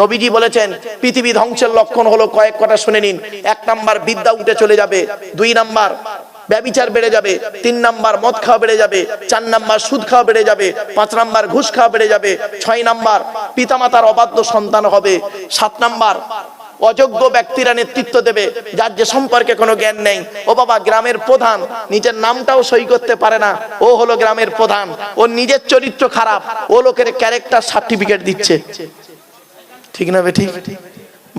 নবীজি বলেছেন, পৃথিবী ধ্বংসের লক্ষণ হলো কয়েক কটা শুনে নিন। এক নাম্বার বিদ্যা উঠে চলে যাবে, দুই নাম্বার ব্যবিচার বেড়ে যাবে, তিন নাম্বার মদ খাওয়া বেড়ে যাবে, চার নাম্বার সুদ খাওয়া বেড়ে যাবে, পাঁচ নাম্বার ঘুষ খাওয়া বেড়ে যাবে, ছয় নাম্বার পিতামাতার অবাধ্য সন্তান হবে, সাত নাম্বার অযোগ্য ব্যক্তিরা নেতৃত্ব দেবে, যার যে সম্পর্কে কোনো জ্ঞান নেই। ও বাবা, গ্রামের প্রধান, নিজের নামটাও সই করতে পারে না। ও হলো গ্রামের প্রধান ও নিজের চরিত্র খারাপ, ও লোকের ক্যারেক্টার সার্টিফিকেট দিচ্ছে। ঠিক না বেঠিক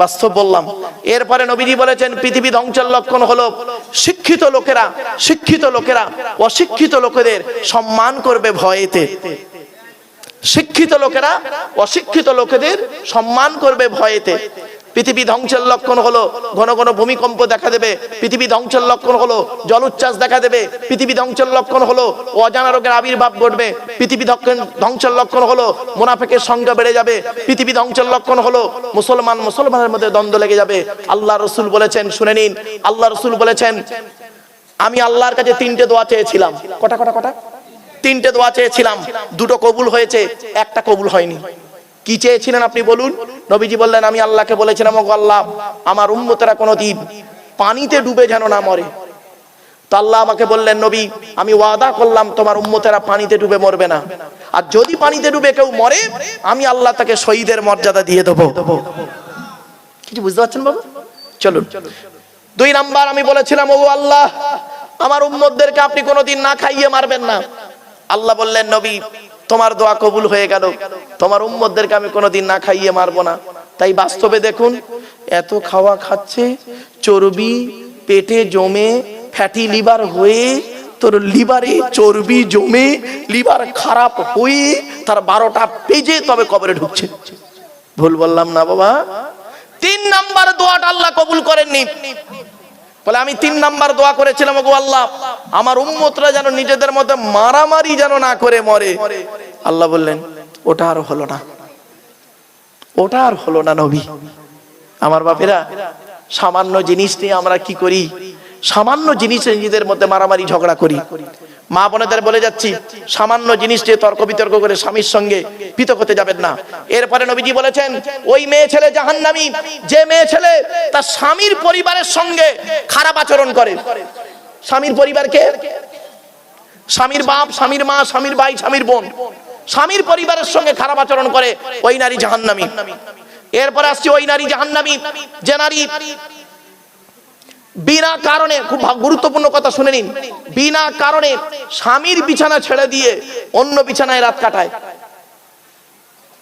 বাস্তব বললাম। এরপরে নবীজি বলেছেন, পৃথিবী ধ্বংসের লক্ষণ হলো শিক্ষিত লোকেরা শিক্ষিত লোকেরা, অশিক্ষিত লোকেদের সম্মান করবে ভয়েতে। শিক্ষিত লোকেরা, অশিক্ষিত লোকেদের সম্মান করবে ভয়েতে। পৃথিবী ধ্বংসের লক্ষণ হলো ঘন ঘন ভূমিকম্প দেখা দেবে পৃথিবী ধ্বংসের লক্ষণ হলো জলোচ্ছ্বাস দেখা দেবে পৃথিবী ধ্বংসের লক্ষণ হলো অজানা রোগের আবির্ভাব ঘটবে পৃথিবী ধ্বংসের লক্ষণ হলো মুনাফেকের সংখ্যা বেড়ে যাবে পৃথিবী ধ্বংসের লক্ষণ হলো মুসলমান মুসলমানের মধ্যে দ্বন্দ্ব লেগে যাবে। আল্লাহ রসুল বলেছেন শুনে নিন আল্লাহ রসুল বলেছেন আমি আল্লাহর কাছে তিনটে দোয়া চেয়েছিলাম। কটা কটা কটা? তিনটে দোয়া চেয়েছিলাম দুটো কবুল হয়েছে একটা কবুল হয়নি। কি চেয়েছিলেন আপনি বলুন? নবীজি বললেন, আমি আল্লাহকে বলেছিলাম, ওগো আল্লাহ, আমার উম্মতেরা কোনো দিন পানিতে ডুবে যেন না মরে। তো আল্লাহ আমাকে বললেন, নবী, আমি ওয়াদা করলাম, তোমার উম্মতেরা পানিতে ডুবে মরবে না। আর যদি পানিতে ডুবে কেউ মরে, আমি আল্লাহ তাকে শহীদের মর্যাদা দিয়ে দেবো। কিছু বুঝতে পারছেন বাবা? চলুন। দুই নাম্বার আমি বলেছিলাম ও আল্লাহ, আমার উম্মতদেরকে আপনি কোনোদিন না খাইয়ে মারবেন না। আল্লাহ বললেন, নবী তোমার দোয়া কবুল হয়ে গেল। তোমার উম্মতদেরকে আমি কোনোদিন না খাইয়ে মারবো না। তাই বাস্তবে দেখুন, এত খাওয়া খাচ্ছে, চর্বি পেটে জমে ফ্যাটি লিভার হয়ে, তোর লিভারে চর্বি জমে লিভার খারাপ হয়ে, তার বারোটা পেজে তবে কবরে ঢুকছে। ভুল বললাম না বাবা। তিন নাম্বার দোয়াটা আল্লাহ কবুল করেননি। বলে, আমি তিন নাম্বার দোয়া করেছিলাম গো আল্লাহ। আমার উম্মতরা যেন নিজেদের মধ্যে মারামারি যেন না করে মরে। আল্লাহ বললেন, ওটা আর হলো না। ওটা আর হলো না নবী। আমার বাপেরা, সামান্য জিনিস নিয়ে আমরা কি করি? সামান্য জিনিস নিজেদের মধ্যে মারামারি ঝগড়া করি। মা বোনেদের বলে যাচ্ছি, সামান্য জিনিস নিয়ে তর্ক বিতর্ক করে স্বামীর সঙ্গে পৃথক হতে যাবেন না। এরপরে নবীজি বলেছেন, ওই মেয়ে ছেলে জাহান্নামী, যে মেয়ে ছেলে তার স্বামীর পরিবারের সঙ্গে খারাপ আচরণ করে। স্বামীর পরিবারকে স্বামীর বাপ, স্বামীর মা, স্বামীর ভাই, স্বামীর বোন। স্বামীর পরিবারের সঙ্গে খারাপ আচরণ করে ওই নারী জাহান্নামী। এরপরে আসছে ওই নারী জাহান্নামী, যে নারী বিনা কারণে, খুব গুরুত্বপূর্ণ কথা শুনে নিন। বিনা কারণে স্বামীর বিছানা ছেড়ে দিয়ে অন্য বিছানায় রাত কাটায়।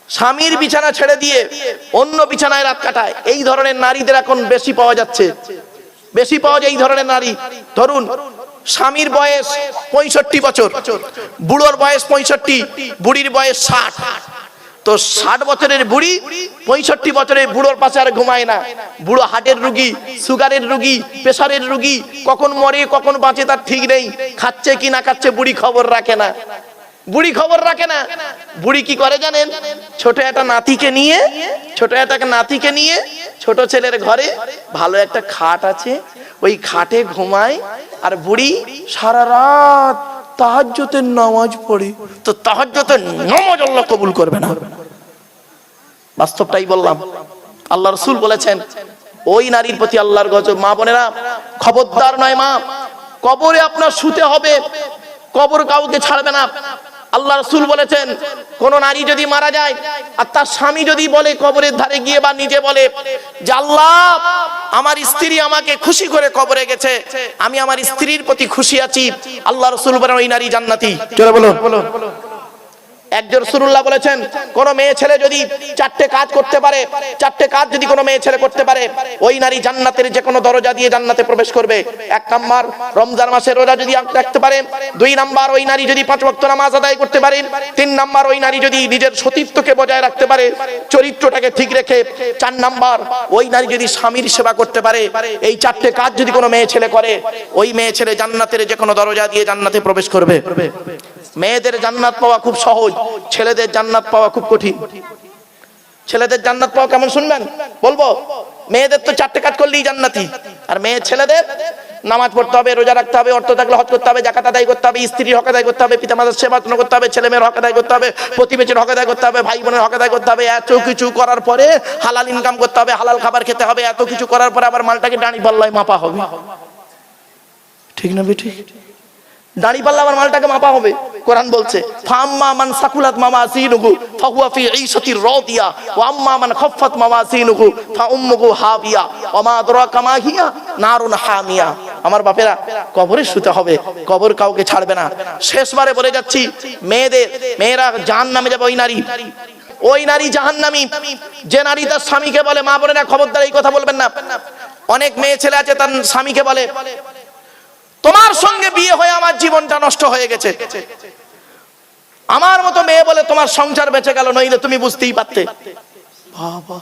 স্বামীর বিছানা ছেড়ে দিয়ে অন্য বিছানায় রাত কাটায়। এই ধরনের নারীদের এখন বেশি পাওয়া যাচ্ছে। বেশি পাওয়া যায় এই ধরনের নারী। ধরুন, স্বামীর বয়স পঁয়ষট্টি বছর, বুড়োর বয়স পঁয়ষট্টি, বুড়ির বয়স ষাট। তো ষাট বছরের বুড়ি, পঁয়ষট্টি বছরের বুড়োর পাশে আর ঘুমায় না। বুড়ো হার্টের রুগী, সুগারের রুগী, প্রেশারের রুগী, কখন মরে, কখন বাঁচে তার ঠিক নেই। খাচ্ছে কি না খাচ্ছে বুড়ি খবর রাখে না। বুড়ি খবর রাখে না। বুড়ি কি করে জানেন? ছোট একটা নাতিকে নিয়ে, ছোট একটা নাতিকে নিয়ে, ছোট ছেলের ঘরে ভালো একটা খাট আছে। ওই খাটে ঘুমায় আর বুড়ি সারা রাত তাহাজ্জতের নামাজ পড়ে, তো তাহাজ্জতের নামাজ আল্লাহ কবুল করবে না। বাস্তবটাই বললাম, আল্লাহ রসুল বলেছেন, ওই নারীর প্রতি আল্লাহর গজ মা বোনেরা, খবরদার নয় মা, কবরে আপনার শুতে হবে, কবর কাউকে ছাড়বে না। আল্লাহ রসুল বলেছেন, কোন নারী যদি মারা যায় আর তার স্বামী যদি বলে কবরের ধারে গিয়ে বা নিজে বলে যে আল্লাহ, আমার স্ত্রী আমাকে খুশি করে কবরে গেছে, আমি আমার স্ত্রীর প্রতি খুশি আছি, আল্লাহ রসুল বলেন ওই নারী জান্নাতি। চলে বলো একজন সুরুল্লাহ বলেছেন, কোন মেয়ে ছেলে যদি চারটে কাজ করতে পারে, চারটে কাজ যদি কোনো মেয়ে ছেলে করতে পারে, ওই নারী জান্নাতের যে কোনো দরজা দিয়ে জান্নাতে প্রবেশ করবে। এক নাম্বার, রমজান মাসের রোজা যদি রাখতে পারে দুই নাম্বার, ওই নারী যদি পাঁচ ওয়াক্ত নামাজ আদায় করতে পারে তিন নাম্বার, ওই নারী যদি নিজের সতীত্বকে বজায় রাখতে পারে, চরিত্রটাকে ঠিক রেখে। চার নাম্বার, ওই নারী যদি স্বামীর সেবা করতে পারে, এই চারটে কাজ যদি কোনো মেয়ে ছেলে করে, ওই মেয়ে ছেলে জান্নাতের যে কোনো দরজা দিয়ে জান্নাতে প্রবেশ করবে। মেয়েদের জান্নাত পাওয়া খুব সহজ, ছেলেদের জান্নাত পাওয়া খুব কঠিন। ছেলেদের জান্নাত পাওয়া কেমন শুনবেন? বলব, মেয়েদের তো চারটে কাজ করলেই জান্নাতি। আর মেয়ে ছেলেদের, নামাজ পড়তে হবে, রোজা রাখতে হবে, অর্থ থাকলে হজ করতে হবে জাকাত আদায় করতে হবে, স্ত্রীর হক আদায় করতে হবে পিতামাতার সেবা যত্ন করতে হবে, ছেলে মেয়ের হক আদায় করতে হবে, প্রতিবেশীর হক আদায় করতে হবে, ভাই বোনের হক আদায় করতে হবে, এত কিছু করার পরে হালাল ইনকাম করতে হবে, হালাল খাবার খেতে হবে, এত কিছু করার পরে আবার মালটাকে ডানি পাল্লায় মাপা হবে। ঠিক না বেঠিক? দাড়ি পাল্লা আমার মালটাকে মাপা হবে। কোরআন বলছে ফাম্মা মান সাকুলাত ফাহুয়া ফি ঈশাতির রাদিয়া, ওয়া আম্মা মান খাফফাত হাবিয়া, ওয়া মা আদরাকা মা হিয়া, নারুন হামিয়া। আমার বাপেরা, কবরে শুতে হবে, কবর কাউকে ছাড়বে না। শেষবারে বলে যাচ্ছি, মেয়েদের, মেয়েরা জাহান্নামে যাবে, ওই নারী। ওই নারী জাহান্নামী, যে নারী তার স্বামীকে বলে, মা বোনেরা খবরদার, এই কথা বলবেন না। অনেক মেয়ে ছেলে আছে, তার স্বামীকে বলে তোমার সঙ্গে বিয়ে হয়ে আমার জীবনটা নষ্ট হয়ে গেছে। আমার মতো মেয়ে বলে তোমার সংসার বেঁচে গেল, নইলে তুমি বুঝতেই পারতে। বাবা।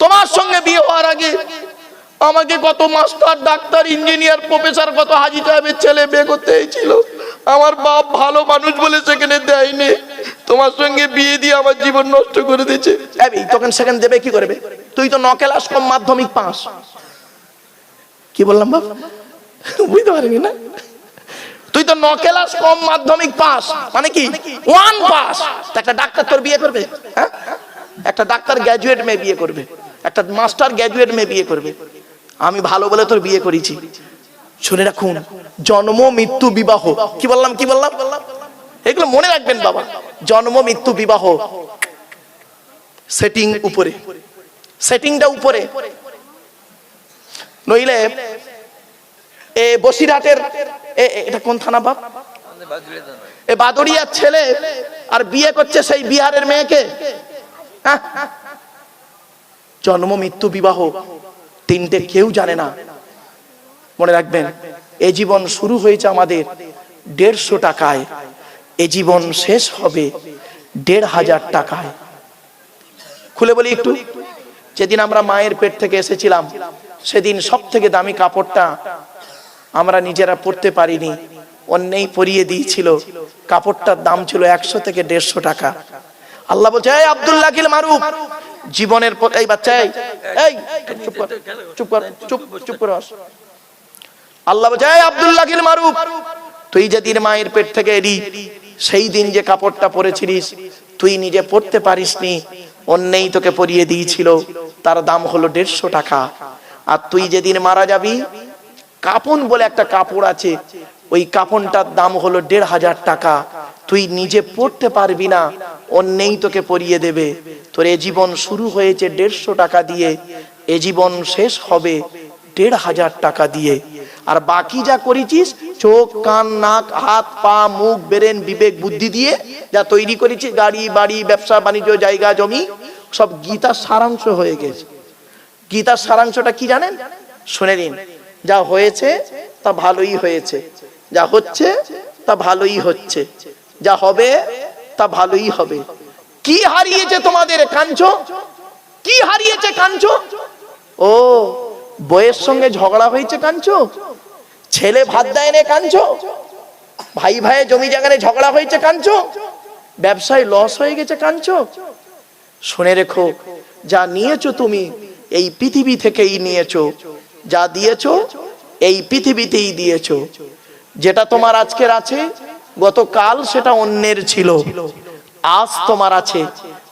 তোমার সঙ্গে বিয়ে হওয়ার আগে আমাকে কত মাস্টার, ডাক্তার, ইঞ্জিনিয়ার, প্রফেসর, কত হাজি সাহেবের ছেলে বিয়ে করতে হয়েছিল। আমার বাপ ভালো মানুষ বলে সেখানে দেয়নি। তোমার সঙ্গে বিয়ে দিয়ে আমার জীবন নষ্ট করে দিয়েছে। তখন সেখানে দেবে কি করবে তুই তো ন ক্লাস কম মাধ্যমিক পাস। কি বললাম বাপ? বুঝতে না? তুই তো কম মাধ্যমিক পাস। মানে কি? ওয়ান পাস একটা ডাক্তার তোর বিয়ে করবে? হ্যাঁ? একটা ডাক্তার মেয়ে বিয়ে করবে। একটা মাস্টার মেয়ে বিয়ে করবে। আমি ভালো বলে তোর বিয়ে করেছি। শুনে রাখুন, জন্ম, মৃত্যু, বিবাহ। কি বললাম কি বললাম? এগুলো মনে রাখবেন বাবা। জন্ম, মৃত্যু, বিবাহ। সেটিং উপরে। সেটিংটা উপরে। নইলে বসিরহাটের এটা কোন থানা বাপ? এ বাদরিয়ার ছেলে আর বিয়ে করছে সেই বিহারের মেয়েকে। হ্যাঁ? জন্ম, মৃত্যু, বিবাহ তিনটে কেউ জানে না। মনে রাখবেন, এ জীবন শুরু হয়েছে আমাদের দেড়শো টাকায়। এ জীবন শেষ হবে দেড় হাজার টাকায়। খুলে বলি একটু, যেদিন আমরা মায়ের পেট থেকে এসেছিলাম, সেদিন সব থেকে দামি কাপড়টা আমরা নিজেরা পড়তে পারিনি। অন্যেই পরিয়ে দিয়েছিল। কাপড়টার দাম ছিল একশো থেকে দেড়শো টাকা। আল্লাহ বলছে, এই আব্দুল্লাহ কিল মারুফ, জীবনের পথ- এই বাচ্চা, এই চুপ কর চুপ কর, চুপ চুপ করে। আল্লাহ বলছে, এই আব্দুল্লাহ কিল মারুফ, তুই যেদিন মায়ের পেট থেকে এলি, সেই দিন যে কাপড়টা পরেছিলিস, তুই নিজে পড়তে পারিসনি। অন্যেই তোকে পরিয়ে দিয়েছিল। তার দাম হলো দেড়শো টাকা। আর তুই যেদিন মারা যাবি কাপন বলে একটা কাপড় আছে। ওই কাপনটার দাম হলো দেড় হাজার টাকা। তুই নিজে পড়তে পারবি না, অন্যেই তোকে পরিয়ে দেবে। তোর এ জীবন শুরু হয়েছে দেড়শো টাকা দিয়ে। এ জীবন শেষ হবে দেড় হাজার টাকা দিয়ে। আর বাকি যা করেছিস, চোখ, কান, নাক, হাত, পা, মুখ, বেরেন, বিবেক, বুদ্ধি দিয়ে যা তৈরি করেছিস, গাড়ি, বাড়ি, ব্যবসা, বাণিজ্য, জায়গা, জমি, সব গীতার সারাংশ হয়ে গেছে। গীতার সারাংশটা কি জানেন? শুনে নিন। যা হয়েছে তা ভালোই হয়েছে। যা হচ্ছে তা ভালোই হচ্ছে। যা হবে তা ভালোই হবে। কি হারিয়েছে তোমাদের কাঞ্চ? কি হারিয়েছে কাঞ্চ? ও বইয়ের সঙ্গে ঝগড়া হয়েছে কাঞ্চ? ছেলে ভাত দেয় নে কাঞ্চ? ভাই ভাই জমি জায়গায় ঝগড়া হয়েছে কাঞ্চ? ব্যবসায় লস হয়ে গেছে কাঞ্চ? শুনে রেখো, যা নিয়েছো তুমি, এই পৃথিবী থেকেই নিয়েছো। যা দিয়েছ, এই পৃথিবীতেই দিয়েছ। যেটা তোমার আজকের আছে, গতকাল সেটা অন্যের ছিল। আজ তোমার আছে।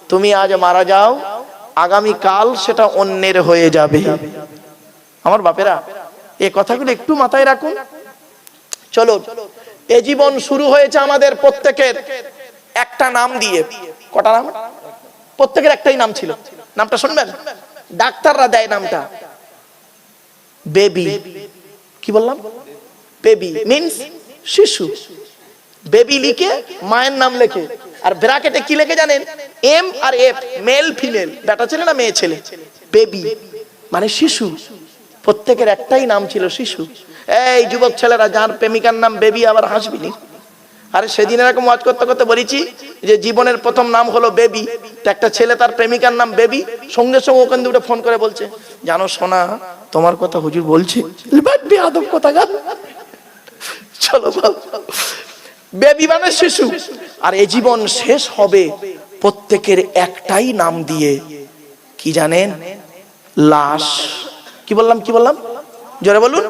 তুমি আজ মারা যাও আগামী কাল সেটা অন্যের হয়ে যাবে। আমার বাপেরা এই কথাগুলো একটু মাথায় রাখুন। চলো, এ জীবন শুরু হয়েছে আমাদের প্রত্যেকের। একটা নাম দিয়ে। কটা নাম? প্রত্যেকের একটাই নাম ছিল। নামটা শুনবেন? ডাক্তাররা দেয় নামটা। বেবি কি বললাম? বেবি মিন্স শিশু। বেবি লিখে মায়ের নাম লেখে। আর ব্র্যাকেটে কি লেখে জানেন? M R F male female বেটা ছেলে না মেয়ে ছেলে? বেবি মানে শিশু। প্রত্যেকের একটাই নাম ছিল শিশু। এই যুবক ছেলেরা, যার প্রেমিকার নাম বেবি আবার হাসবিনি আরে সেদিন এরকম ওয়াজ করতে করতে বলেছি যে জীবনের প্রথম নাম হলো বেবি একটা ছেলে তার প্রেমিকার নাম বেবি সঙ্গে সঙ্গে ওখান দুটো ফোন করে বলছে, জানো সোনা তোমার কথা হুজুর বলছে? আদব কথা চলো শিশু। আর এ জীবন শেষ হবে প্রত্যেকের একটাই নাম দিয়ে। কি জানেন? লাশ। কি বললাম কি বললাম? জোরে বলুন।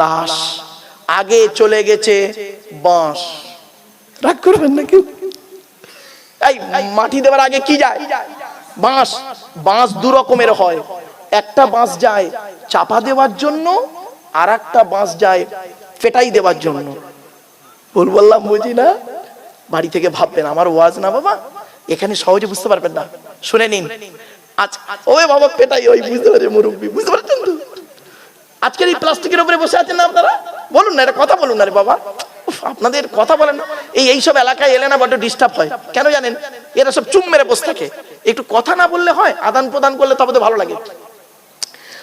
লাশ। আগে চলে গেছে বাঁশ। রাগ করবেন না কেউ? মাটি দেওয়ার আগে কি যায়? বাঁশ। বাঁশ দু রকমের হয়। একটা বাঁশ যায়, চাপা দেওয়ার জন্য আর একটা বাঁশ যায়, ফেটাই দেওয়ার জন্য। ভুল বললাম, বুঝি না? বাড়ি থেকে ভাববেন, আমার ওয়াজ না বাবা? এখানে সহজে বুঝতে পারবেন না। শুনে নিন। আজকের এই প্লাস্টিকের বসে আছেন বলুন না, এটা কথা বলুন না রে বাবা। আপনাদের কথা। এই এলাকায় এলে না ডিস্টার্ব হয়। কেন জানেন? সব চুম মেরে বসে থাকে। একটু কথা না বললে হয় আদান প্রদান করলে তবে তো ভালো লাগে।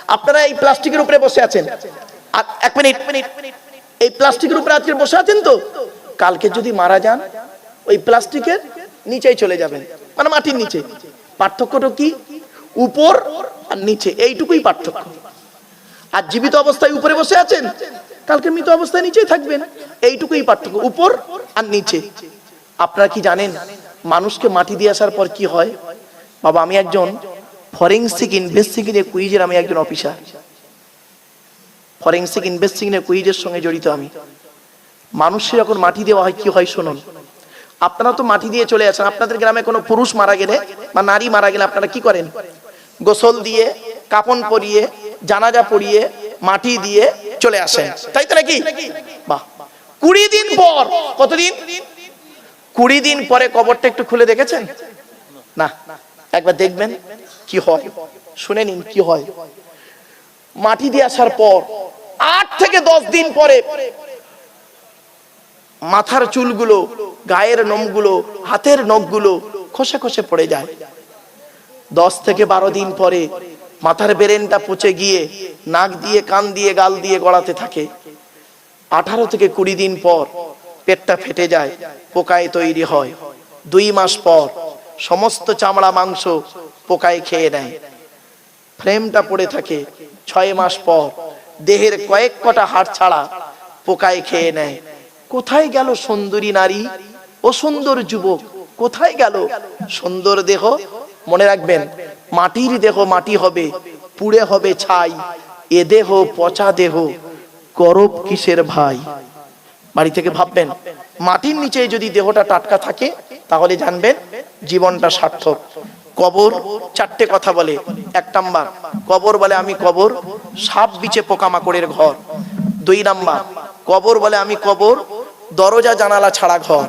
আপনারা এই প্লাস্টিকের উপরে বসে আছেন। আর এক মিনিট মিনিট এই প্লাস্টিকের উপরে আজকে বসে আছেন তো? কালকে যদি মারা যান, ওই প্লাস্টিকের নিচেই চলে যাবেন। মানে মাটির নিচে। পার্থক্যটা কি? উপর আর নিচে। এইটুকুই পার্থক্য। আর জীবিত অবস্থায় উপরে বসে আছেন? কালকে মৃত অবস্থায় নিচেই থাকবেন। এইটুকুই পার্থক্য। উপর আর নিচে। আপনারা কি জানেন, মানুষকে মাটি দিয়ে আসার পর কি হয়? বাবা, আমি একজন ফরেন্সিক ইনভেস্টিগেশন কুইজের আমি একজন অফিসার ফরেন্সিক ইনভেস্টিগেশন কুইজের সঙ্গে জড়িত আমি। মানুষের যখন মাটি দেওয়া হয়, কি হয় শুনুন। আপনারা তো মাটি দিয়ে চলে আসেন আপনাদের গ্রামে কোনো পুরুষ মারা গেলে বা নারী মারা গেলে আপনারা কি করেন? গোসল দিয়ে, কাপন পরিয়ে, জানাজা পরিয়ে মাটি দিয়ে চলে আসেন। তাই তো নাকি? বাহ। কুড়ি দিন পর, কতদিন? কুড়ি দিন পরে কবরটা একটু খুলে দেখেছেন? না। একবার দেখবেন। কি হয়? শুনে নিন, কি হয়? মাটি দিয়ে আসার পর, আট থেকে দশ দিন পরে মাথার চুলগুলো, গায়ের নোমগুলো, হাতের নখগুলো খসে খসে পড়ে যায়। দশ থেকে বারো দিন পরে মাথার বেরেনটা পচে গিয়ে নাক দিয়ে, কান দিয়ে, গাল দিয়ে গড়াতে থাকে। আঠারো থেকে কুড়ি দিন পর পেটটা ফেটে যায়, পোকায় তৈরি হয়। দুই মাস পর সমস্ত চামড়া, মাংস পোকায় খেয়ে নেয়। ফ্রেমটা পড়ে থাকে ছয় মাস পর। দেহের কয়েক কটা হাড় ছাড়া পোকায় খেয়ে নেয়। কোথায় গেল সুন্দরী নারী? ও সুন্দর যুবক, কোথায় গেল? সুন্দর দেহ? মনে রাখবেন, মাটির দেহ মাটি হবে, পুড়ে হবে ছাই। এ দেহ পচা দেহ করব কিসের ভাই? বাড়ি থেকে ভাববেন, মাটির নিচে যদি দেহটা টাটকা থাকে, তাহলে জানবেন জীবনটা সার্থক। কবর চারটে কথা বলে। এক নাম্বার, কবর বলে আমি কবর, সাপ বিচে পোকামাকড়ের ঘর। দুই নাম্বার, কবর বলে আমি কবর, দরজা জানালা ছাড়া ঘর।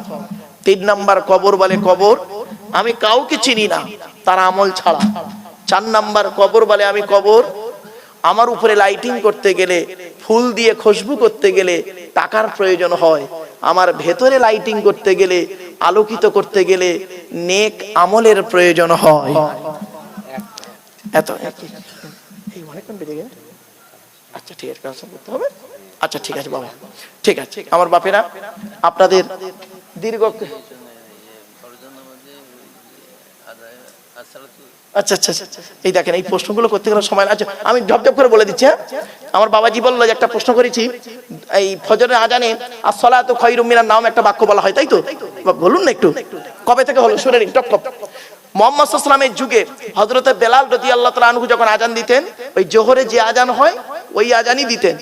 তিন নাম্বার, কবর বলে কবর, আমি কাউকে চিনি না, তার আমল ছাড়া। চার নাম্বার, কবর বলে আমি কবর, আমার উপরে লাইটিং করতে গেলে, ফুল দিয়ে খুশবু করতে গেলে টাকার প্রয়োজন হয়। আমার ভেতরে লাইটিং করতে গেলে আলোকিত করতে গেলে নেক আমলের প্রয়োজন হয়। এত আচ্ছা ঠিক আছে আচ্ছা ঠিক আছে, বাবা। ঠিক আছে, আমার বাপেরা, আপনাদের দীর্ঘ আচ্ছা আচ্ছা আচ্ছা। এই দেখেন, এই প্রশ্নগুলো করতে গেলে সময় আচ্ছা আমি ঝপঝপ করে বলে দিচ্ছি হ্যাঁ? আমার বাবাজি বলল যে একটা প্রশ্ন করেছি, এই ফজরের আজানে আর সলাত খৈরুম মিনার নাম একটা বাক্য বলা হয়, তাই তো? বলুন না একটু। কবে থেকে হলো? শুনে নিন, টপ মোহাম্মদ যুগে হজরতে বেলাল রদি আল্লাহ আনহু যখন আজান দিতেন, ওই জোহরে যে আজান হয়, ওই আজানই দিতেন।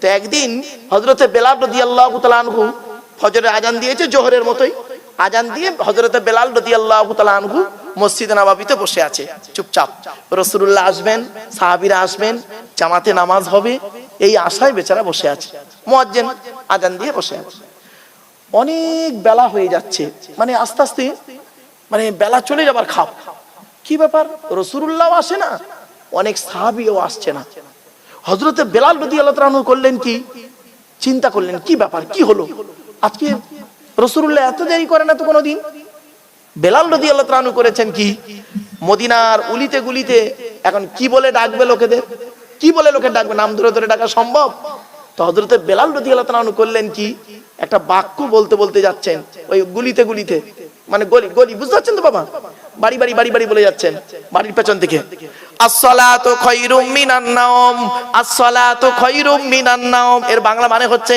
তো একদিন হজরতে বেলাল রদি আল্লাহ আনহু ফজরের আজান দিয়েছে জোহরের মতোই। আজান দিয়ে হজরতে বেলাল রদি আল্লাহ আনহু মসজিদে নবাবিতে বসে আছে। চুপচাপ। রসুল্লাহ আসবেন, সাহাবিরা আসবেন, জামাতে নামাজ হবে, এই আশায় বেচারা বসে আছে। মোয়াজ্জেন আজান দিয়ে বসে আছে। অনেক বেলা হয়ে যাচ্ছে। মানে আস্তে আস্তে মানে বেলা চলে যাবার খাপ। কি ব্যাপার? রসুল্লাহ আসে না? অনেক সাহাবিও আসছে না। হজরতে বেলাল রদি আল্লাহ করলেন কি? চিন্তা করলেন, কি ব্যাপার? কি হলো? আজকে রসুল্লাহ এত দেরি করে না তো কোনোদিন? বেলাল রদি আল্লাহ ত্রাণু করেছেন কি? মদিনার উলিতে গুলিতে এখন কি বলে ডাকবে লোকেদের? কি বলে লোকে ডাকবে? নাম ধরে ধরে ডাকা সম্ভব? তো হজরতে বেলাল রদি আল্লাহ ত্রাণু করলেন কি? একটা বাক্য বলতে বলতে যাচ্ছেন, ওই গুলিতে গুলিতে। মানে গলি গলি, বুঝতে পারছেন তো বাবা? বাড়ি বাড়ি বাড়ি বাড়ি বলে যাচ্ছেন, বাড়ির পেছন থেকে। আসসালাতু খায়রুম মিনান নাওম, আসসালাতু নাওম। এর বাংলা মানে হচ্ছে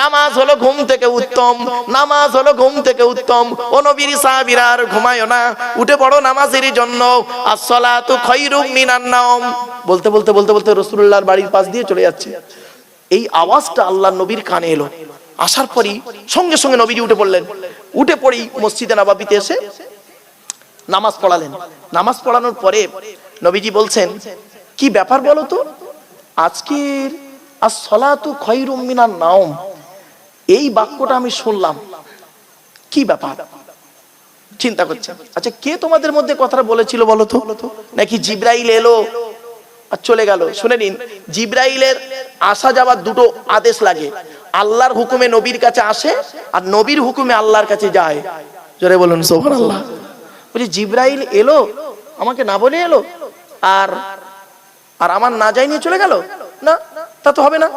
নামাজ হলো ঘুম থেকে উত্তম, নামাজ হলো ঘুম থেকে উত্তম। ও নবীর সাহাবীরা আর ঘুমায়ও না, উঠে পড়ো নামাজের জন্য। আসসালাতু খায়রুম মিনান নাওম। বলতে বলতে বলতে বলতে রাসূলুল্লাহর বাড়ির পাশ দিয়ে চলে যাচ্ছে। এই আওয়াজটা আল্লাহ নবীর কানে এলো। আসার পরই সঙ্গে সঙ্গে নবীজি উঠে পড়লেন। উঠে পড়েই মসজিদে নবাবিতে এসে নামাজ পড়ালেন। নামাজ পড়ানোর পরে নবীজি বলছেন, কি ব্যাপার বলো তো? আজকের আর সলাতু খৈরুম মিনার নাওম এই বাক্যটা আমি শুনলাম। কি ব্যাপার? চিন্তা করছে। আচ্ছা কে তোমাদের মধ্যে কথাটা বলেছিল বলো তো? নাকি জিব্রাইল এলো আর চলে গেল? শুনে নিন। জিব্রাইলের আসা যাওয়ার দুটো আদেশ লাগে। আল্লাহর হুকুমে নবীর কাছে আসে আর নবীর হুকুমে আল্লাহর কাছে যায়। জোরে বলুন সোহান আল্লাহ বলছি, জিব্রাইল এলো? আমাকে না বলে এলো? আর আর আমার না যাই নিয়ে চলে গেল? না, তা তো হবে না।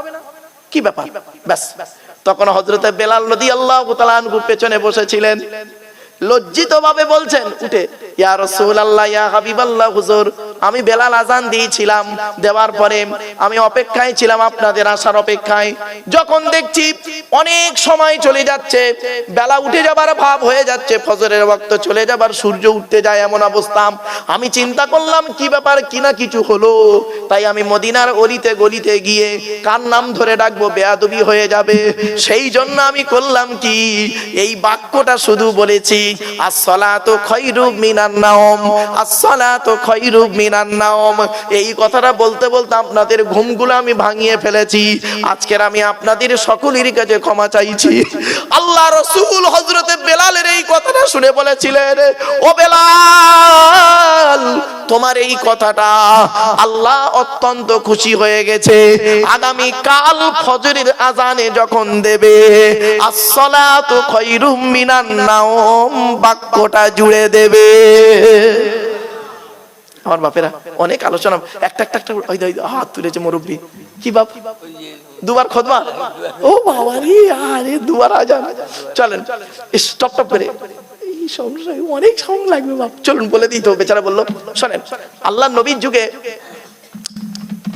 কি ব্যাপার? ব্যাস। তখন হজরতে বেলাল নদী আল্লাহ পেছনে বসেছিলেন। লজ্জিত ভাবে বলছেন, উঠে, ইয়া আল্লাহ ইয়া হাবিব আল্লাহ হুজুর আমি বেলাল আজান দিয়েছিলাম, দেওয়ার পরে আমি অপেক্ষায় ছিলাম আপনাদের আসার অপেক্ষায়। যখন দেখছি অনেক সময় চলে যাচ্ছে, বেলা উঠে যাবার ভাব হয়ে যাচ্ছে, ফজরের ওয়াক্ত চলে যাবার, সূর্য উঠতে যায় এমন অবস্থা। আমি চিন্তা করলাম, কি ব্যাপার, কি না কিছু হলো? তাই আমি মদিনার অলিতে গলিতে গিয়ে কার নাম ধরে ডাকবো, বেয়াদবি হয়ে যাবে। সেই জন্য আমি করলাম কি? এই বাক্যটা শুধু বলেছি, আসসালাতু খৈরু মিনান নাওম, আসসালাতু খৈরু মিনান এই কথাটা বলতে বলতে আপনাদের ঘুমগুলো আমি ভাঙিয়ে ফেলেছি। আজকের আমি আপনাদের সকলেরই কাছে ক্ষমা চাইছি। আল্লাহ রসুল হজরতে বেলালের এই কথাটা শুনে বলেছিলেন, ও বেলাল, তোমার এই কথাটা আল্লাহ অত্যন্ত খুশি হয়ে গেছে। আগামী কাল ফজরের আজানে যখন দেবে, আসসালাতু খৈরুম মিনান নাওম বাক্যটা জুড়ে দেবে। আমার বাপেরা অনেক আলোচনা। একটা একটা একটা ওই হাত তুলেছে মুরব্বী। কি বাপ? দুবার খোদবা? ও বাবা রে, আরে দুবার আজান। চলেন স্টপ টপ করে। অনেক সাউন্ড লাগবে বাপ। চলুন বলে দিই তো, বেচারা বলল, শোনেন, আল্লাহ নবীর যুগে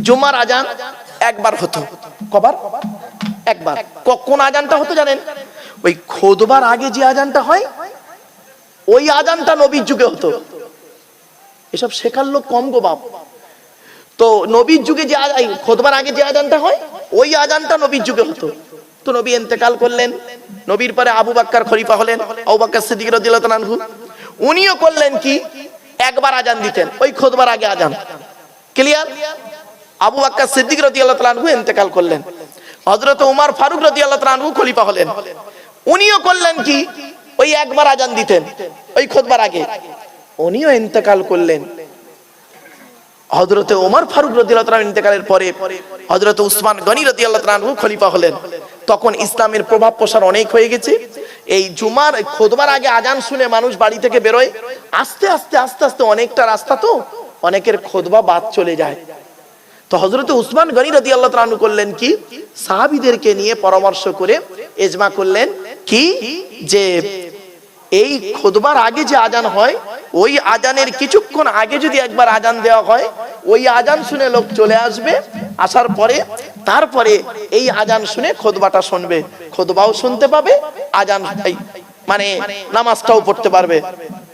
জুমার আজান একবার হতো। কবার? একবার। কোন আজানটা হতো জানেন? ওই খোদবার আগে যে আজানটা হয়, ওই আজানটা নবীর যুগে হতো। এসব শেখার লোক কম গো বাপ। তো নবীর যুগে যে খোদবার আগে যে আজানটা হয়, ওই আজানটা নবীর যুগে হতো। তো নবী ইন্তেকাল করলেন, নবীর পরে আবু বাক্কার খলিফা হলেন, আবু বাক্কার সিদ্দিক রাদিয়াল্লাহু উনিও করলেন কি? একবার আজান দিতেন, ওই খোদবার আগে আজান। ক্লিয়ার আবু বাক্কার সিদ্দিক রাদিয়াল্লাহু ইন্তেকাল করলেন। হযরত ওমর ফারুক রাদিয়াল্লাহু খলিফা হলেন। উনিও করলেন কি? ওই একবার আজান দিতেন, ওই খোদবার আগে। উনিও ইন্তেকাল করলেন। হজরতে ওমর ফারুক তাআলা ইন্তেকালের পরে হজরত উসমান গনি রদিয়াল্লাহু খলিফা হলেন। তখন ইসলামের প্রভাব প্রসার অনেক হয়ে গেছে। এই জুমার খোদবার আগে আজান শুনে মানুষ বাড়ি থেকে বেরোয়। আস্তে আস্তে আস্তে আস্তে অনেকটা রাস্তা তো অনেকের খোদবা বাদ চলে যায়। তো হজরত উসমান গনি রাদি আল্লাহ তালু করলেন কি? সাহাবিদেরকে নিয়ে পরামর্শ করে এজমা করলেন কি? যে এই খুদবার আগে যে আজান হয় ওই আজানের কিছুক্ষণ আগে যদি একবার আজান দেওয়া হয়, ওই আজান শুনে লোক চলে আসবে। আসার পরে, তারপরে এই আজান শুনে খোদবাটা শুনবে। খোদবাও শুনতে পাবে, আজান মানে নামাজটাও পড়তে পারবে।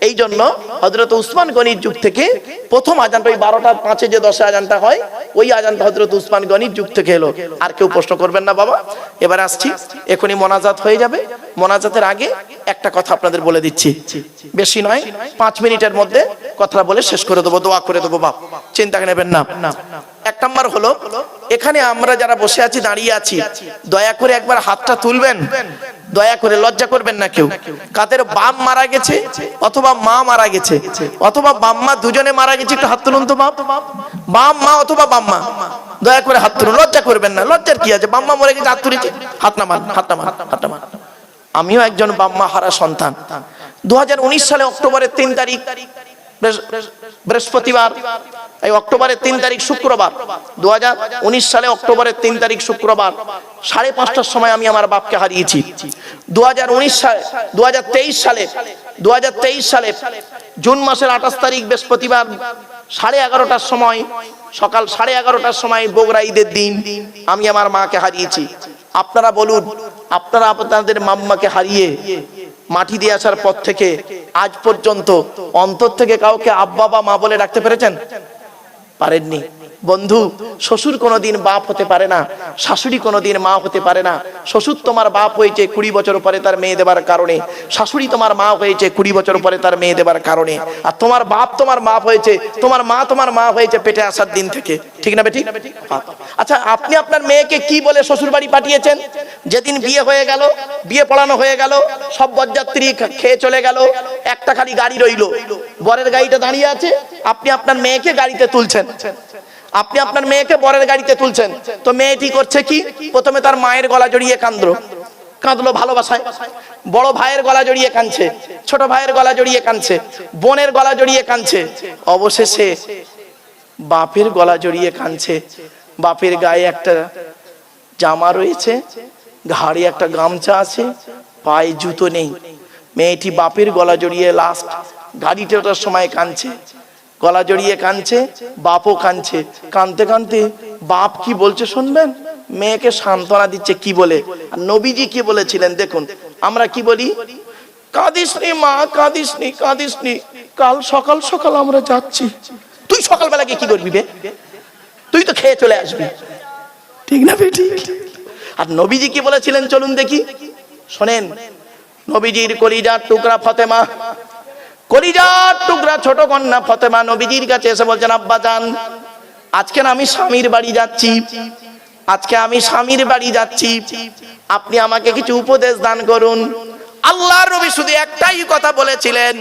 এই জন্য হজরত উসমান গনির যুগ থেকে প্রথম আজানটা ওই বারোটা পাঁচে যে দশে আজানটা হয়, ওই আজানটা হজরত উসমান গনির যুগ থেকে এলো। আর কেউ প্রশ্ন করবেন না বাবা। এবার আসছি, এখনই মোনাজাত হয়ে যাবে। মোনাজাতের আগে একটা কথা আপনাদের বলে দিচ্ছি। বেশি নয়, পাঁচ মিনিটের মধ্যে কথা বলে শেষ করে দেবো, দোয়া করে দেবো বাপ। চিন্তা নেবেন না। এক নম্বর হলো, এখানে আমরা যারা বসে আছি, দাঁড়িয়ে আছি, দয়া করে একবার হাতটা তুলবেন। দয়া করে লজ্জা করবেন না কেউ। কাদের বাম মারা গেছে অথবা মা মারা গেছে, অথবা বাম্মা দুজনে মারা গেছে, একটু হাত তুলুন তো বাপ। বাম মা অথবা বাম্মা দয়া করে হাত তুলুন, লজ্জা করবেন না। লজ্জার কি আছে? বাম্মা মরে গেছে, হাত তুলেছে। হাত নামান হাত নামান হাত নামান। আমিও একজন বাম্মা হারা সন্তান। দু হাজার উনিশ সালে অক্টোবরের তিন তারিখ বৃহস্পতিবার, এই অক্টোবরের তিন তারিখ শুক্রবার দু সালে অক্টোবরের তিন তারিখ শুক্রবার, সাড়ে পাঁচটার সময় আমি আমার বাপকে হারিয়েছি। দু সালে দু সালে দু সালে জুন মাসের আঠাশ তারিখ বৃহস্পতিবার সাড়ে এগারোটার সময়, সকাল সাড়ে এগারোটার সময় বগুড়া ঈদের দিন আমি আমার মাকে হারিয়েছি। আপনারা বলুন, আপনারা আপনাদের মাম্মাকে হারিয়ে মাটি দিয়ে আসার পর থেকে আজ পর্যন্ত অন্তর থেকে কাউকে আব্বা বা মা বলে ডাকতে পেরেছেন? পারেননি। বন্ধু, শ্বশুর কোনোদিন বাপ হতে পারে না, শাশুড়ি কোনোদিন মা হতে পারে না। শ্বশুর তোমার বাপ হয়েছে কুড়ি বছর পরে তার মেয়ে দেবার কারণে। শাশুড়ি তোমার মা হয়েছে কুড়ি বছর পরে তার মেয়ে দেবার কারণে। আর তোমার বাপ তোমার বাপ হয়েছে, তোমার মা তোমার মা হয়েছে পেটে আসার দিন থেকে। ঠিক না বেটি? আচ্ছা আপনি আপনার মেয়েকে কি বলে শ্বশুর বাড়ি পাঠিয়েছেন? যেদিন বিয়ে হয়ে গেল, বিয়ে পড়ানো হয়ে গেল, সব বরযাত্রী খেয়ে চলে গেল, একটা খালি গাড়ি রইল। বরের গাড়িটা দাঁড়িয়ে আছে, আপনি আপনার মেয়েকে গাড়িতে তুলছেন। আপনি আপনার মেয়েকে বরের গাড়িতে তুলছেন। তো মেয়েটি করছে কি? প্রথমে তার মায়ের গলা জড়িয়ে কাঁদলো। কাঁদলো ভালোবাসায়। বড় ভাইয়ের গলা জড়িয়ে কাঁদছে। ছোট ভাইয়ের গলা জড়িয়ে কাঁদছে। বোনের গলা জড়িয়ে কাঁদছে। অবশেষে বাপের গলা জড়িয়ে কাঁদছে। বাপের গায়ে একটা জামা রয়েছে। ঘাড়ে একটা গামছা আছে। পায়ে জুতো নেই। মেয়েটি বাপের গলা জড়িয়ে লাস্ট গাড়িতে ওঠার সময় কাঁদছে। গলা জড়িয়ে কাঁদছে, বাপও কাঁদছে। কাঁদতে কাঁদতে বাপ কি বলছে শুনবেন? মেয়েকে সান্ত্বনা দিচ্ছে কি বলে? আর নবীজি কি বলেছিলেন দেখুন, আমরা কি বলি? কাঁদিস নি মা কাঁদিস নি কাঁদিস নি কাল সকাল সকাল আমরা যাচ্ছি। তুই সকালবেলা গিয়ে কি করবি বে? তুই তো খেয়ে চলে আসবি। ঠিক না বেটি? আর নবীজি কি বলেছিলেন চলুন দেখি? শোনেন, নবীজির কলিজার টুকরা ফতেমা কলিজার টুকরা ছোট কন্যা ফতেমা নবীজির কাছে এসে বলছেন, আব্বা যান, আজকে আমি স্বামীর বাড়ি যাচ্ছি। আজকে আমি স্বামীর বাড়ি যাচ্ছি। আপনি আমাকে কিছু উপদেশ দান করুন। আল্লাহর নবী শুধু একটাই কথা বলেছিলেন।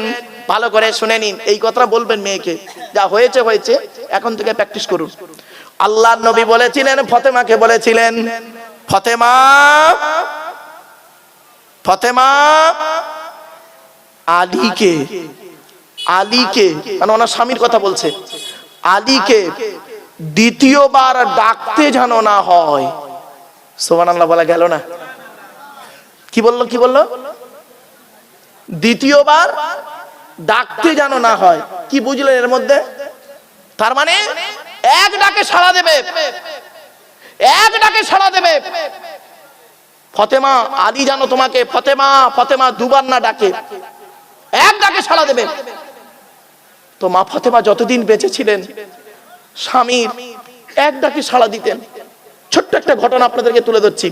ভালো করে শুনে নিন, এই কথাটা বলবেন মেয়েকে। যা হয়েছে হয়েছে, এখন থেকে প্র্যাকটিস করুন। আল্লাহর নবী বলেছিলেন, ফতেমাকে বলেছিলেন, ফতেমা ফতেমা আলীকে আলীকে মানে ওনার স্বামীর কথা বলছে, আলীকে দ্বিতীয়বার ডাকতে যেন না হয়। সোমান আল্লাহ বলা গেল না। কি বলল কি বলল? দ্বিতীয়বার ডাকতে যেন না হয়। কি বুঝলেন এর মধ্যে? তার মানে এক ডাকে সাড়া দেবে। এক ডাকে সাড়া দেবে। ফতেমা, আলী জানো তোমাকে ফতেমা ফতেমা দুবার না ডাকে। এক ডাকে সাড়া দেবে তো মা ফতেমা যতদিন বেঁচে ছিলেন স্বামীর এক ডাকে সাড়া দিতেন। ছোট্ট একটা ঘটনা আপনাদেরকে তুলে ধরছি।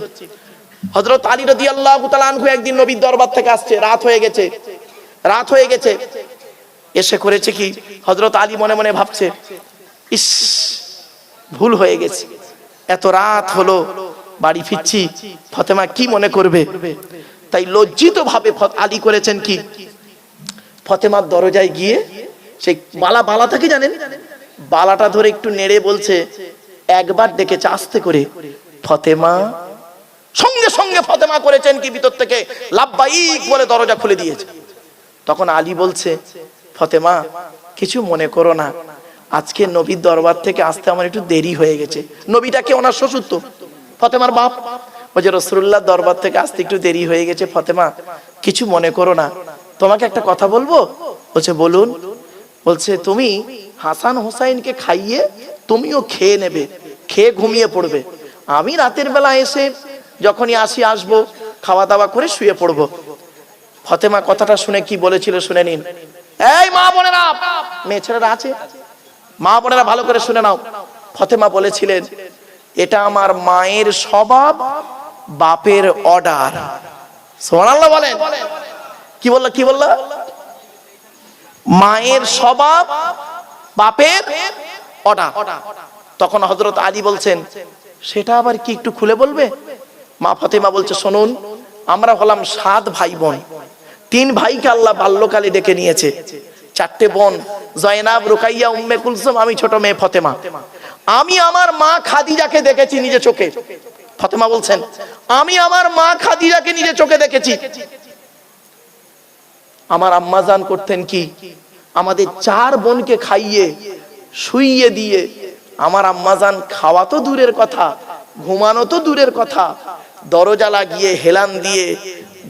হজরত আলী রদি আল্লাহ আনহু একদিন নবীর দরবার থেকে আসছে, রাত হয়ে গেছে। রাত হয়ে গেছে। এসে করেছে কি? হজরত আলী মনে মনে ভাবছে, ইস, ভুল হয়ে গেছে। এত রাত হলো, বাড়ি ফিরছি, ফতেমা কি মনে করবে? তাই লজ্জিত ভাবে আলী করেছেন কি? ফতেমার দরজায় গিয়ে সেই বালা বালা থাকে জানেন? বালাটা ধরে একটু নেড়ে বলছে, একবার ডেকেছে আস্তে করে। ফতেমা সঙ্গে সঙ্গে ফতেমা করেছেন কি ভিতর থেকে? লাভবাইক বলে দরজা খুলে দিয়েছে। তখন আলী বলছে, ফতেমা, কিছু মনে করো না। আজকে নবীর দরবার থেকে আসতে আমার একটু দেরি হয়ে গেছে। নবীটাকে ওনার শ্বশুর তো। ফতেমার বাপ। বলছে রসুল্লাহ দরবার থেকে আসতে একটু দেরি হয়ে গেছে। ফতেমা, কিছু মনে করো না। তোমাকে একটা কথা বলব? বলছে, বলুন। বলছে, তুমি হাসান হোসাইনকে খাইয়ে তুমিও খেয়ে নেবে, খেয়ে ঘুমিয়ে পড়বে। আমি রাতের বেলা এসে যখনই আসি, আসব খাওয়া দাওয়া করে শুয়ে পড়ব। ফতেমা কথাটা শুনে কি বলেছিল শুনে নিন। এই মা বোনেরা, মেয়ে ছেলেরা আছে? মা বোনেরা ভালো করে শুনে নাও। ফতেমা বলেছিলেন, এটা আমার মায়ের স্বভাব, বাপের অর্ডার সোমানাল্লাহ বলেন। কি বলল কি বলল? মায়ের স্বভাব বাপের তখন হজরত আলী বলছেন, সেটা আবার কি একটু খুলে বলবে? মা ফতেমা বলছে, শুনুন, আমরা হলাম সাত ভাই বোন তিন ভাইকে আল্লাহ বাল্যকালে ডেকে নিয়েছে। চারটে বোন, জয়নাব, রুকাইয়া, উম্মে কুলসুম, আমি ছোট মেয়ে ফতেমা। আমি আমার মা খাদিজাকে দেখেছি নিজে চোখে। ফতেমা বলছেন, আমি আমার মা খাদিজাকে নিজে চোখে দেখেছি। আমার আম্মাজান করতেন কি? আমাদের চার বোনকে খাইয়ে, শুইয়ে দিয়ে, আমার আম্মাজান খাওয়া তো দূরের কথা, ঘুমানো তো দূরের কথা, দরজা লাগিয়ে হেলান দিয়ে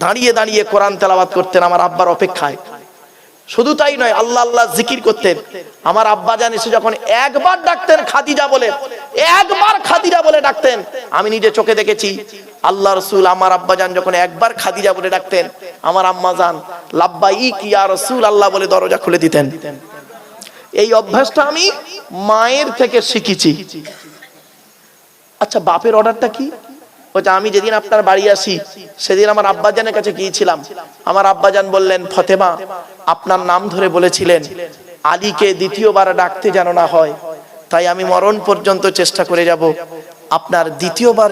দাঁড়িয়ে দাঁড়িয়ে কোরআন তেলাবাত করতেন আমার আব্বার অপেক্ষায়। শুধু তাই নয়, আল্লাহ আল্লাহ জিকির করতেন। আমার আব্বা জান এসে যখন একবার ডাকতেন খাদিজা বলে, একবার খাদিজা বলে ডাকতেন, আমি নিজে চোখে দেখেছি, আল্লাহ রসুল, আমার আব্বা জান যখন একবার খাদিজা বলে ডাকতেন, আমার আম্মা জান লাব্বাই কি আর রসুল, আল্লাহ বলে দরজা খুলে দিতেন। এই অভ্যাসটা আমি মায়ের থেকে শিখেছি। আচ্ছা বাপের অর্ডারটা কি? বলছে আমি যেদিন আপনার বাড়ি আসি, সেদিন আমার আব্বাজানের কাছে গিয়েছিলাম। আমার আব্বাজান বললেন, ফতেমা, আপনার নাম ধরে বলেছিলেন, আলীকে দ্বিতীয়বার ডাকতে যেন না হয়। তাই আমি মরণ পর্যন্ত চেষ্টা করে যাব। আপনার দ্বিতীয়বার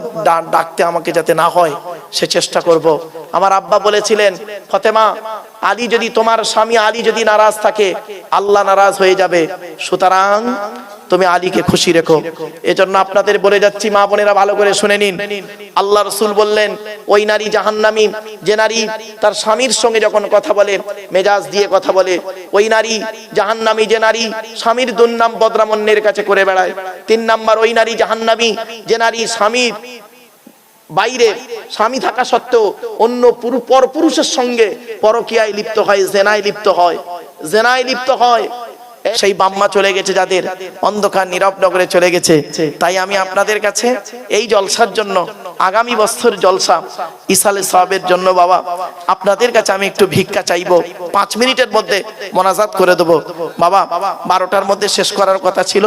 ডাকতে আমাকে যাতে না হয়। সে চেষ্টা করব। আমার আব্বা বলেছিলেন, ফতেমা, আলী যদি তোমার স্বামী, আলী যদি নারাজ থাকে, আল্লাহ নারাজ হয়ে যাবে। সুতরাং তুমি আলীকে খুশি রেখো। এজন্য আপনাদের বলে যাচ্ছি, মা বোনেরা ভালো করে শুনে নিন। আল্লাহ রসুল বললেন, ওই নারী জাহান্নামী, যে নারী তার স্বামীর সঙ্গে যখন কথা বলে, মেজাজ দিয়ে কথা বলে, ওই নারী জাহান্নামী, যে নারী স্বামীর দুর্নাম বদরামন্যের কাছে করে বেড়ায়। তিন নাম্বার, ওই নারী জাহান্নামী, যে নারী স্বামীর বাইরে স্বামী থাকা সত্ত্বেও অন্য পুরু- পরপুরুষের সঙ্গে পরকিয়ায় লিপ্ত হয়, জেনায় লিপ্ত হয়। জেনায় লিপ্ত হয়। সেই বাম্মা চলে গেছে যাদের অন্ধকার নীরব নগরে চলে গেছে। তাই আমি আপনাদের কাছে এই জলসার জন্য, আগামী বছর জলসা ইসালে সাহেবের জন্য বাবা, আপনাদের কাছে আমি একটু ভিক্ষা চাইব। পাঁচ মিনিটের মধ্যে মোনাজাত করে দেবো। বাবা, বারোটার মধ্যে শেষ করার কথা ছিল।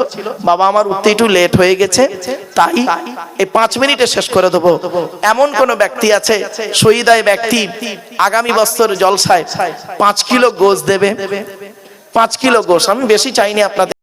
বাবা, আমার উঠতে একটু লেট হয়ে গেছে। তাই এই পাঁচ মিনিটে শেষ করে দেবো। এমন কোন ব্যক্তি আছে শহীদায় ব্যক্তি, আগামী বছর জলসায় পাঁচ কিলো গোস দেবে। পাঁচ কিলো গোস আমি বেশি চাইনি আপনাদের